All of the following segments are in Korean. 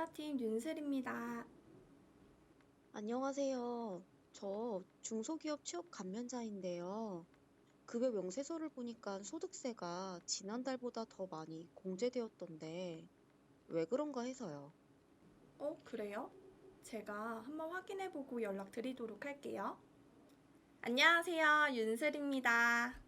이사팀 윤슬입니다. 안녕하세요. 저 중소기업 취업 감면자인데요. 급여 명세서를 보니까 소득세가 지난달보다 더 많이 공제되었던데 왜 그런가 해서요. 어, 그래요? 제가 한번 확인해 보고 연락드리도록 할게요. 안녕하세요. 윤슬입니다.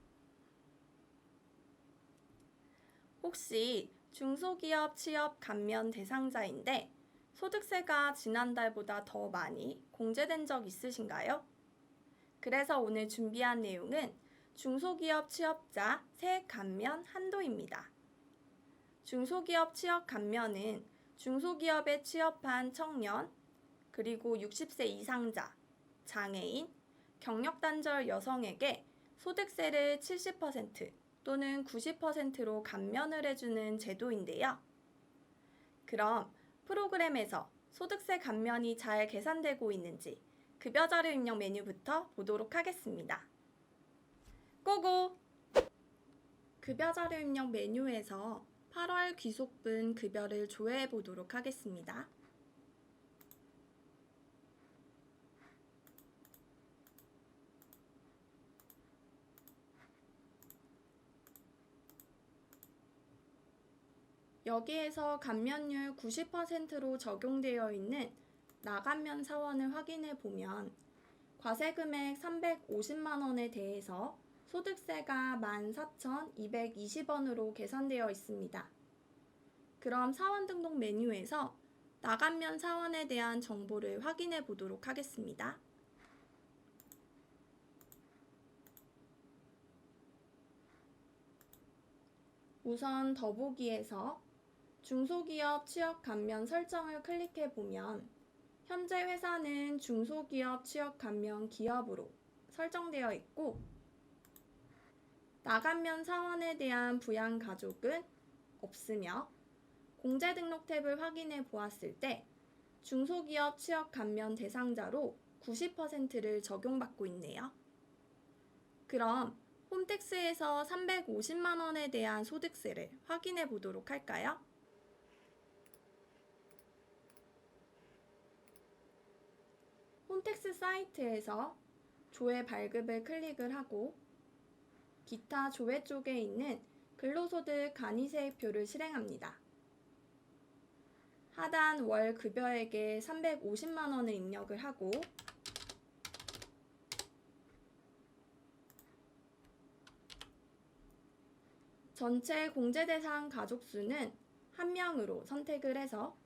혹시 중소기업 취업 감면 대상자인데 소득세가 지난달보다 더 많이 공제된 적 있으신가요? 그래서 오늘 준비한 내용은 중소기업 취업자 세액 감면 한도입니다. 중소기업 취업 감면은 중소기업에 취업한 청년, 그리고 60세 이상자, 장애인, 경력 단절 여성에게 소득세를 70% 또는 90%로 감면을 해주는 제도인데요. 그럼 프로그램에서 소득세 감면이 잘 계산되고 있는지 급여 자료 입력 메뉴부터 보도록 하겠습니다. 고고! 급여 자료 입력 메뉴에서 8월 귀속분 급여를 조회해 보도록 하겠습니다. 여기에서 감면율 90%로 적용되어 있는 나감면 사원을 확인해 보면 과세금액 350만 원에 대해서 소득세가 14,220원으로 계산되어 있습니다. 그럼 사원 등록 메뉴에서 나감면 사원에 대한 정보를 확인해 보도록 하겠습니다. 우선 더보기에서 중소기업 취업 감면 설정을 클릭해 보면 현재 회사는 중소기업 취업 감면 기업으로 설정되어 있고 나감면 사원에 대한 부양 가족은 없으며 공제 등록 탭을 확인해 보았을 때 중소기업 취업 감면 대상자로 90%를 적용받고 있네요. 그럼 홈택스에서 350만 원에 대한 소득세를 확인해 보도록 할까요? 홈택스 사이트에서 조회 발급을 클릭을 하고 기타 조회 쪽에 있는 근로소득 간이세액표를 실행합니다. 하단 월 급여액에 350만 원을 입력을 하고 전체 공제 대상 가족 수는 한 명으로 선택을 해서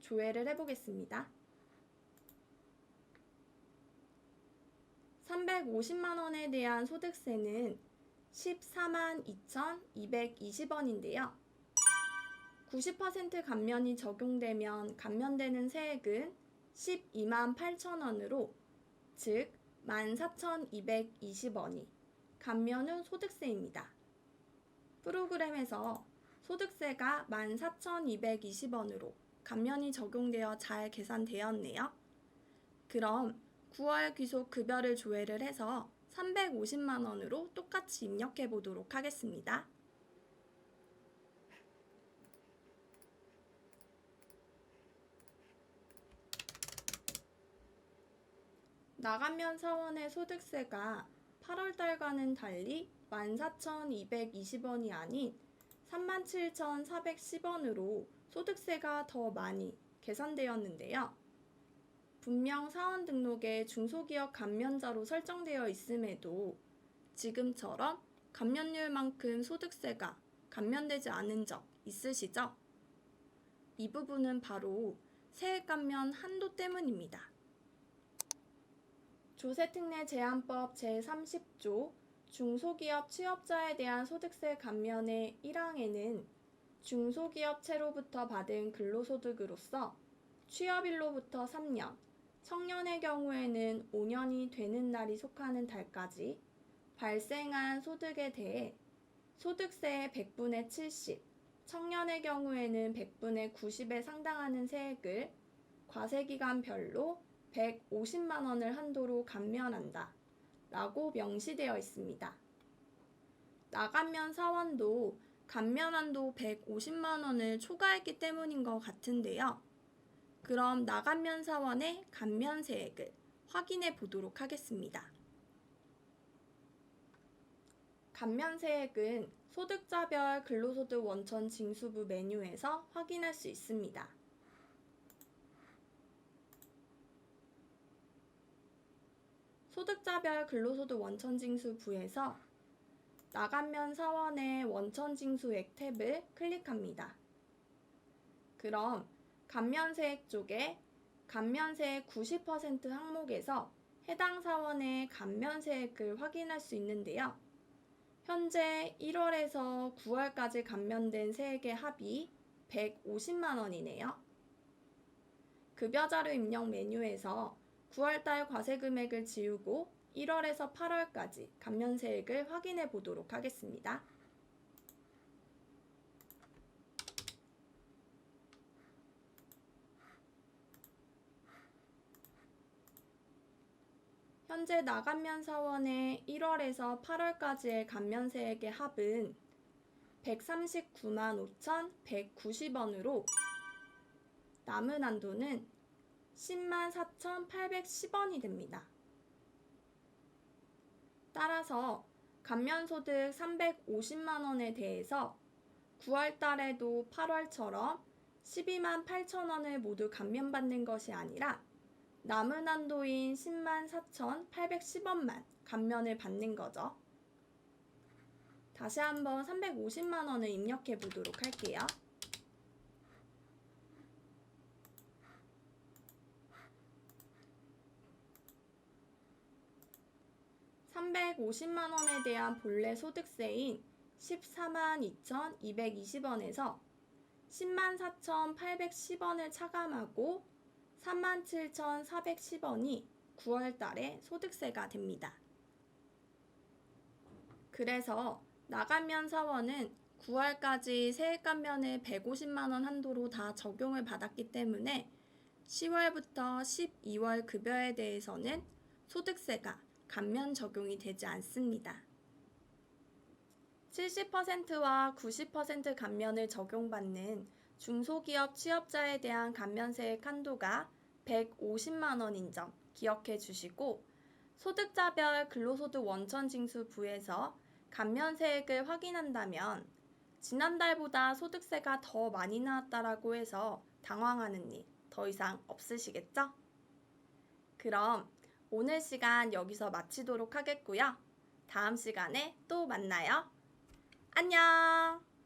조회를 해보겠습니다. 350만 원에 대한 소득세는 14만 2,220원인데요. 90% 감면이 적용되면 감면되는 세액은 12만 8천 원으로 즉 14,220원이 감면 후 소득세입니다. 프로그램에서 소득세가 14,220원으로 감면이 적용되어 잘 계산되었네요. 그럼 9월 귀속 급여를 조회를 해서 350만 원으로 똑같이 입력해 보도록 하겠습니다. 나감면 사원의 소득세가 8월 달과는 달리 14,220원이 아닌 37,410원으로 소득세가 더 많이 계산되었는데요. 분명 사원 등록에 중소기업 감면자로 설정되어 있음에도 지금처럼 감면율만큼 소득세가 감면되지 않은 적 있으시죠? 이 부분은 바로 세액 감면 한도 때문입니다. 조세특례 제한법 제30조 중소기업 취업자에 대한 소득세 감면의 1항에는 중소기업체로부터 받은 근로소득으로서 취업일로부터 3년, 청년의 경우에는 5년이 되는 날이 속하는 달까지 발생한 소득에 대해 소득세의 100분의 70, 청년의 경우에는 100분의 90에 상당하는 세액을 과세기간별로 150만 원을 한도로 감면한다. 라고 명시되어 있습니다. 나감면 사원도 감면 한도 150만 원을 초과했기 때문인 것 같은데요. 그럼 나간면 사원의 감면세액을 확인해 보도록 하겠습니다. 감면세액은 소득자별 근로소득 원천 징수부 메뉴에서 확인할 수 있습니다. 소득자별 근로소득 원천징수부에서 나간면 사원의 원천징수액 탭을 클릭합니다. 그럼 감면세액 쪽에 감면세액 90% 항목에서 해당 사원의 감면세액을 확인할 수 있는데요. 현재 1월에서 9월까지 감면된 세액의 합이 150만 원이네요. 급여자료 입력 메뉴에서 9월달 과세 금액을 지우고 1월에서 8월까지 감면세액을 확인해 보도록 하겠습니다. 현재 나간면 사원의 1월에서 8월까지의 감면세액의 합은 139만 5,190원으로 남은 한도는 10만 4,810원이 됩니다. 따라서 감면소득 350만 원에 대해서 9월 달에도 8월처럼 12만 8천 원을 모두 감면받는 것이 아니라 남은 한도인 10만 4,810원만 감면을 받는 거죠. 다시 한번 350만 원을 입력해 보도록 할게요. 350만 원에 대한 본래 소득세인 14만 2,220원에서 10만 4,810원을 차감하고 3만 7,410원이 9월 달에 소득세가 됩니다. 그래서 나간면 사원은 9월까지 세액 감면을 150만 원 한도로 다 적용을 받았기 때문에 10월부터 12월 급여에 대해서는 소득세가 감면 적용이 되지 않습니다. 70%와 90% 감면을 적용받는 중소기업 취업자에 대한 감면세액 한도가 150만 원인 점 기억해 주시고 소득자별 근로소득 원천징수 부에서 감면세액을 확인한다면 지난달보다 소득세가 더 많이 나왔다라고 해서 당황하는 일 더 이상 없으시겠죠? 그럼 오늘 시간 여기서 마치도록 하겠고요. 다음 시간에 또 만나요. 안녕!